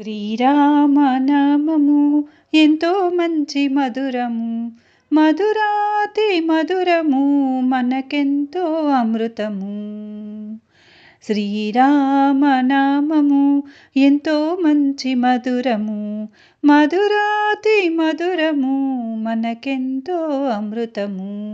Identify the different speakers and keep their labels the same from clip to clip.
Speaker 1: శ్రీరామనామము. ఎంతో మంచి మధురము. మధురాతి మధురము మనకెంతో అమృతము. శ్రీరామనామము ఎంతో మంచి మధురము. మధురాతి మధురము మనకెంతో అమృతము.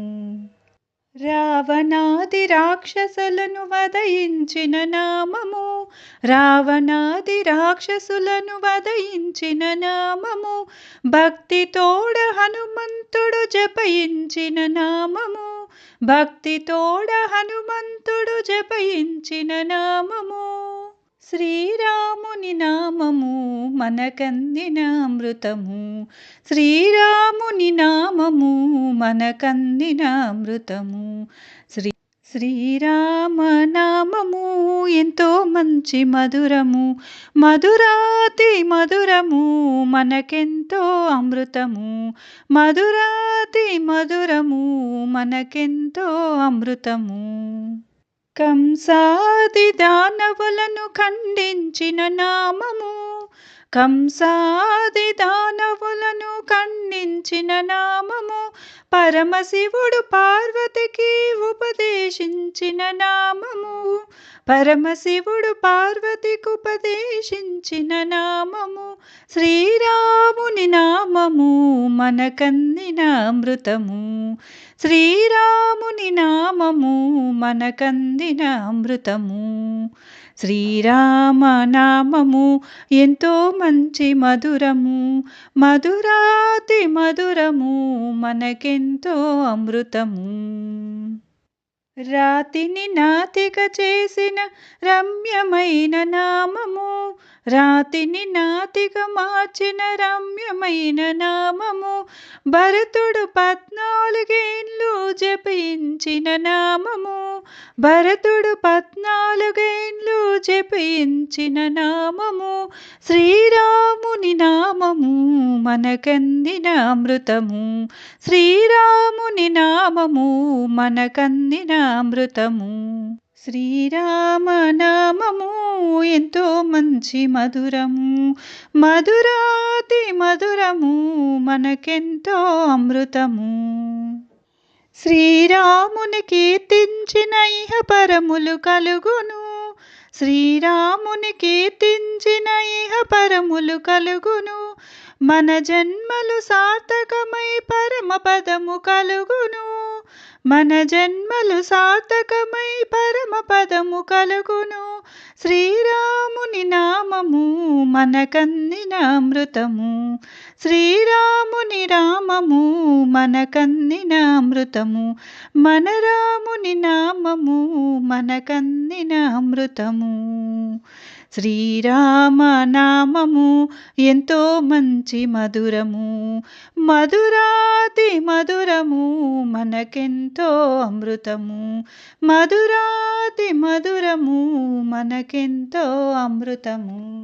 Speaker 1: రావణాది రాక్షసులను వదయించిన నామము. రావణాది రాక్షసులను వదయించిన నామము. భక్తితోడ హనుమంతుడు జపయించిన నామము. భక్తితోడ హనుమంతుడు జపయించిన నామము. శ్రీరాముని నామము మనకందిన అమృతము. శ్రీరాముని నామము మనకందిన అమృతము. శ్రీ శ్రీరామనామము ఎంతో మంచి మధురము. మధురాతి మధురము మనకెంతో అమృతము. మధురాతి మధురము మనకెంతో అమృతము. కంసాది దానవులను ఖండించిన నామము. కంసాది దానవులను ఖండించిన నామము. పరమశివుడు పార్వతికి ఉపదేశించిన నామము. పరమశివుడు పార్వతికి ఉపదేశించిన నామము. శ్రీరాముని నామము మనకందిన అమృతము. శ్రీరాముని నామము మనకందిన అమృతము. శ్రీరామనామము ఎంతో మంచి మధురము మధురాతి మధురము మనకెంతో అమృతము. రాతిని నాతిక చేసిన రమ్యమైన నామము. రాతిని నాతిక మార్చిన రమ్యమైన నామము. భరతుడు పద్నాలుగేండ్లు జపించిన నామము. భరతుడు పద్నాలుగేండ్లు జపించిన నామము. శ్రీరాముని నామము మనకందిన అమృతము. శ్రీరాము నామము మనకందిన అమృతము. శ్రీరామనామము ఎంతో మంచి మధురము. మధురాతి మధురము మనకెంతో అమృతము. శ్రీరాముని కీర్తించిన ఇహ పరములు కలుగును. శ్రీరాముని కీర్తించిన ఇహ పరములు కలుగును. మన జన్మలు సార్థకమై పరమ పదము కలుగును. మన జన్మలు సార్థకమై పరమ పదము కలుగును. శ్రీరాముని నామము మనకందిన అమృతము. శ్రీరాముని రామము మనకందిన అమృతము. మన రాముని నామము మనకందిన అమృతము. శ్రీరామ నామము ఎంతో మంచి మధురము. మధురాతి మధురము మనకెంతో అమృతము. మధురాతి మధురము మనకెంతో అమృతము.